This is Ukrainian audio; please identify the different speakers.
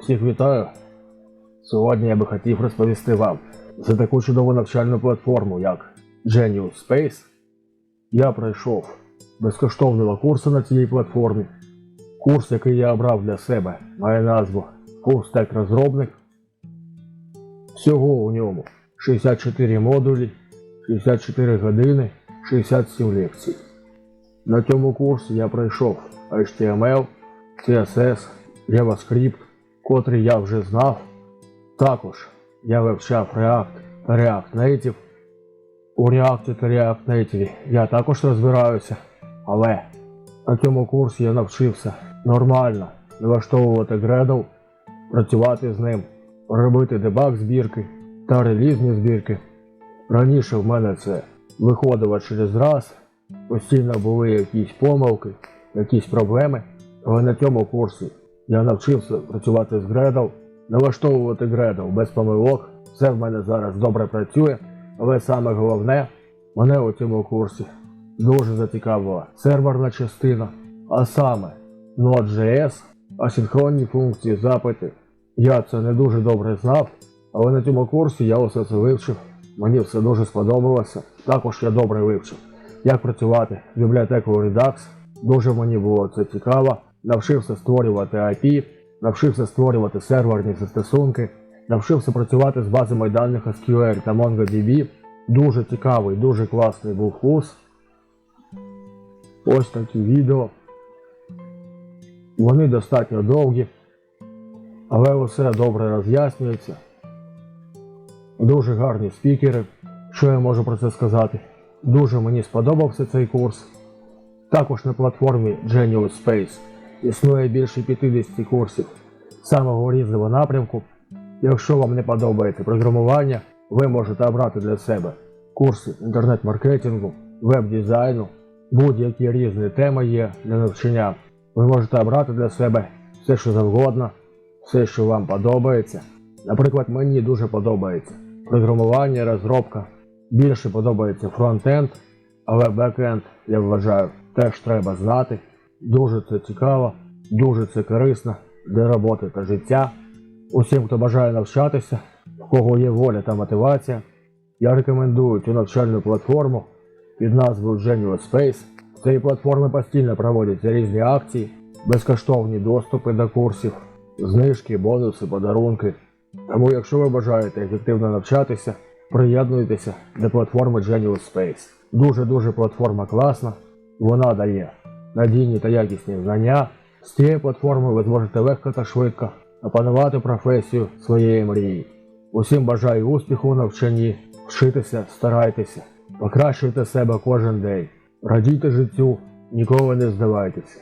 Speaker 1: Усіх вітаю. Сьогодні я би хотів розповісти вам за таку чудову навчальну платформу, як Genius Space. Я пройшов безкоштовного курсу на цій платформі. Курс, який я обрав для себе, має назву Курс Тек Розробник. Всього у ньому 64 модулі, 64 години, 67 лекцій. На цьому курсі я пройшов HTML, CSS, JavaScript, котрий я вже знав. Також я вивчав React та React Native. У React та React Native я також розбираюся, але на цьому курсі я навчився нормально налаштовувати Gradle, працювати з ним, робити дебаг збірки та релізні збірки. Раніше в мене це виходило через раз, постійно були якісь помилки, якісь проблеми. Але на цьому курсі я навчився працювати з Gradle, налаштовувати Gradle без помилок. Все в мене зараз добре працює, але саме головне, мене у цьому курсі дуже зацікавила серверна частина, а саме Node.js, асинхронні функції, запити. Я це не дуже добре знав, але на цьому курсі я усе це вивчив. Мені все дуже сподобалося. Також я добре вивчив, як працювати з бібліотекою Redux. Дуже мені було це цікаво. Навчився створювати IP, навчився створювати серверні застосунки, навчився працювати з базами даних SQL та MongoDB. Дуже цікавий, дуже класний був курс. Ось такі відео. Вони достатньо довгі, але усе добре роз'яснюється. Дуже гарні спікери. Що я можу про це сказати? Дуже мені сподобався цей курс. Також на платформі Genius Space існує більше 50 курсів самого різного напрямку. Якщо вам не подобається програмування, ви можете обрати для себе курси інтернет-маркетингу, веб-дизайну, будь-які різні теми є для навчання. Ви можете обрати для себе все, що завгодно, все, що вам подобається. Наприклад, мені дуже подобається програмування, розробка. Більше подобається фронтенд, але бекенд, я вважаю, теж треба знати. Дуже це цікаво, дуже це корисно для роботи та життя. Усім, хто бажає навчатися, в кого є воля та мотивація, я рекомендую цю навчальну платформу під назвою Genius Space. З цієї платформи постійно проводяться різні акції, безкоштовні доступи до курсів, знижки, бонуси, подарунки. Тому, якщо ви бажаєте ефективно навчатися, приєднуйтеся до платформи Genius Space. Дуже-дуже платформа класна, вона дає надійні та якісні знання. З цієї платформи ви зможете легко та швидко опанувати професію своєї мрії. Усім бажаю успіху у навчанні, вчитися, старайтеся, покращуйте себе кожен день, радійте життю, ніколи не здавайтеся.